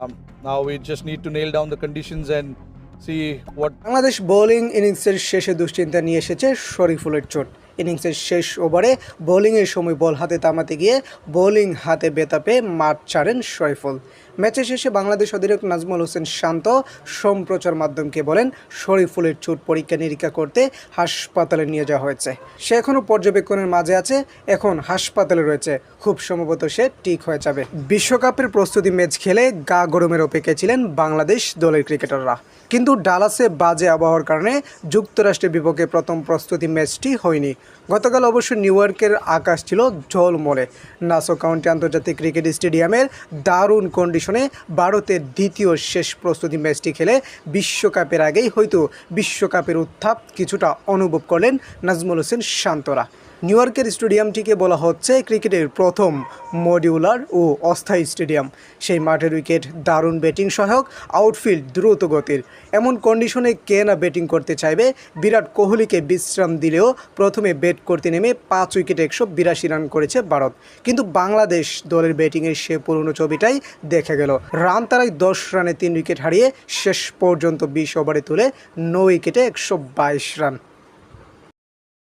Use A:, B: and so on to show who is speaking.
A: Um, now we just need to nail down the conditions and see what
B: Bangladesh bowling ইনিংসের শেষে দুশ্চিন্তা নিয়ে এসেছে শরীফুলের চোট ইনিংসের শেষ ওভারে বোলিংয়ের সময় বল হাতে তামাতে গিয়ে বোলিং হাতে বেতা পেয়ে মাঠ ছাড়েন শরীফুল ম্যাচের শেষে বাংলাদেশ অধিনায়ক নাজমুল হোসেন শান্ত সম্প্রচার মাধ্যমকে বলেন, শরীফুলের চোট পরীক্ষা নিরীক্ষা করতে হাসপাতালে নিয়ে যাওয়া হয়েছে। সে এখনও পর্যবেক্ষণের মাঝে আছে, এখন হাসপাতালে রয়েছে। খুব সম্ভবত সে ঠিক হয়ে যাবে। বিশ্বকাপের প্রস্তুতি ম্যাচ খেলে গা গরমের অপেক্ষায় ছিলেন বাংলাদেশ দলের ক্রিকেটাররা। কিন্তু ডালাসে বাজে আবহাওয়ার কারণে যুক্তরাষ্ট্রের বিপক্ষে প্রথম প্রস্তুতি ম্যাচটি হয়নি। গতকাল অবশ্য নিউ ইয়র্কের আকাশ ছিল ঝলমলে। নাসো কাউন্টি আন্তর্জাতিক ক্রিকেট স্টেডিয়ামের দারুণ কন্ডিশনে ভারতের দ্বিতীয় শেষ প্রস্তুতি ম্যাচটি খেলে বিশ্বকাপের আগেই হয়তো বিশ্বকাপের উত্থাপ কিছুটা অনুভব করলেন নাজমুল হোসেন শান্তরা। নিউ ইয়র্কের স্টেডিয়ামটিকে বলা হচ্ছে ক্রিকেটের প্রথম মডিউলার ও অস্থায়ী স্টেডিয়াম। সেই মাঠের উইকেট, দারুণ ব্যাটিং সহায়ক, আউটফিল্ড দ্রুত গতির। এমন কন্ডিশনে কে না ব্যাটিং করতে চাইবে? বিরাট কোহলিকে বিশ্রাম দিলেও প্রথমে ব্যাট করতে নেমে পাঁচ উইকেটে একশো বিরাশি রান করেছে ভারত। কিন্তু বাংলাদেশ দলের ব্যাটিংয়ের সে পুরনো ছবিটাই দেখা গেল। রান তারাই দশ রানে তিন উইকেট হারিয়ে শেষ পর্যন্ত বিশ ওভারে তুলে ন উইকেটে একশো বাইশ রান।